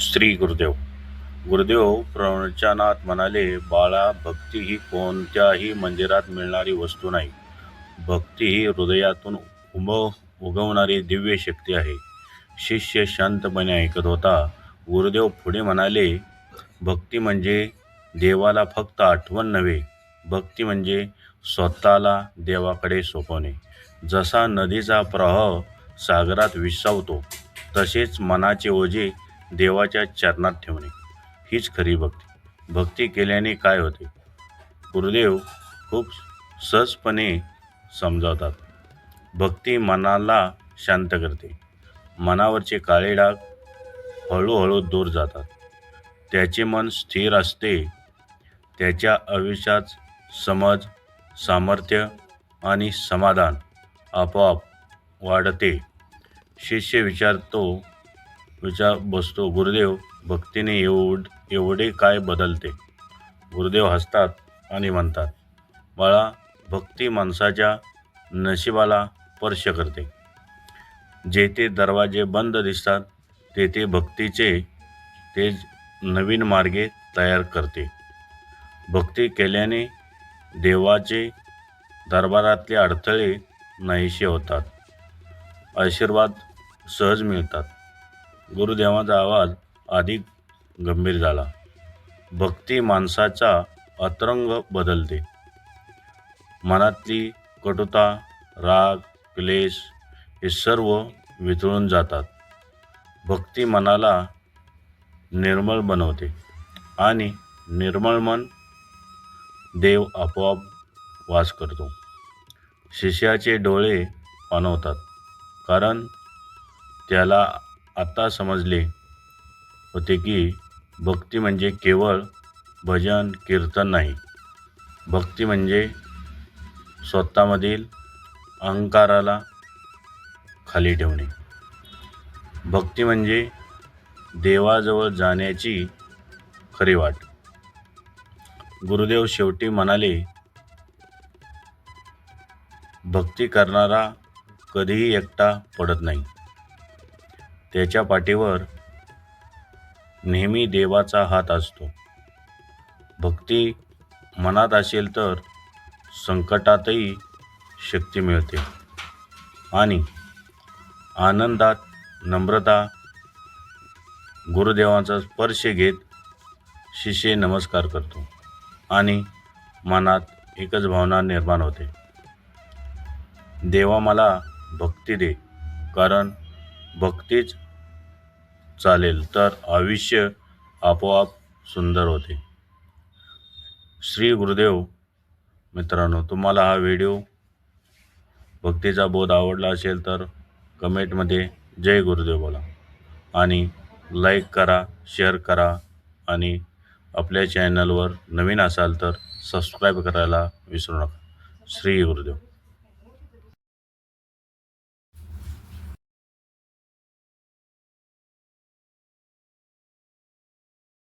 श्री गुरुदेव. गुरुदेव प्रवचनात म्हणाले बाळा भक्ती ही कोणत्याही मंदिरात मिळणारी वस्तू नाही. भक्ती ही हृदयातून उम उगवणारी दिव्य शक्ती आहे. शिष्य शांतपणे ऐकत होता. गुरुदेव पुढे म्हणाले भक्ती म्हणजे देवाला फक्त आठवण नव्हे. भक्ती म्हणजे स्वतःला देवाकडे सोपवणे. जसा नदीचा प्रवाह सागरात विसावतो तसेच मनाचे ओझे देवाच्या चरणात ठेवणे. हीच खरी भक्ती. भक्ती केल्याने काय होते? गुरुदेव खूप सहजपणे समजावतात. भक्ती मनाला शांत करते. मनावरचे काळे डाग हळूहळू दूर जातात. त्याचे मन स्थिर असते. त्याच्या आयुष्यात समज सामर्थ्य आणि समाधान आपोआप वाढते. शिष्य विचारतो विचार बसतो गुरुदेव भक्तीने एवढ एवढे काय बदलते? गुरुदेव हसतात आणि म्हणतात बाळा भक्ती माणसाच्या नशिबाला स्पर्श करते. जेथे दरवाजे बंद दिसतात तेथे भक्तीचे ते नवीन मार्गे तयार करते. भक्ती केल्याने देवाचे दरबारातले अडथळे नाहीसे होतात. आशीर्वाद सहज मिळतात. गुरुदेवाचा आवाज अधिक गंभीर झाला. भक्ती माणसाचा अतरंग बदलते. मनातली कटुता राग क्लेश हे सर्व वितळून जातात. भक्ती मनाला निर्मळ बनवते आणि निर्मळ मन देव आपोआप वास करतो. शिष्याचे डोळे पाणवतात कारण त्याला आता समजले होते की भक्ती म्हणजे केवळ भजन कीर्तन नाही. भक्ती म्हणजे स्वतःमधील अहंकाराला खाली ठेवणे. भक्ती म्हणजे देवाजवळ जाण्याची खरी वाट. गुरुदेव शेवटी म्हणाले भक्ती करणारा कधीही एकटा पडत नाही. त्याच्या पाठीवर नेहमी देवाचा हात असतो. भक्ती मनात असेल तर संकटातही शक्ती मिळते. आणि आनंदात नम्रता गुरुदेवांचा स्पर्श घेत शिष्य नमस्कार करतो आणि मनात एकच भावना निर्माण होते. देवा मला भक्ती दे कारण भक्तीच चालेल तर आयुष्य आपोआप सुंदर होते. श्री गुरुदेव मित्रांनो तुम्हाला हा व्हिडिओ भक्तीचा बोध आवडला असेल तर कमेंटमध्ये जय गुरुदेव बोला आणि लाईक करा शेअर करा आणि आपल्या चॅनलवर नवीन असाल तर सबस्क्राईब करायला विसरू नका. श्री गुरुदेव.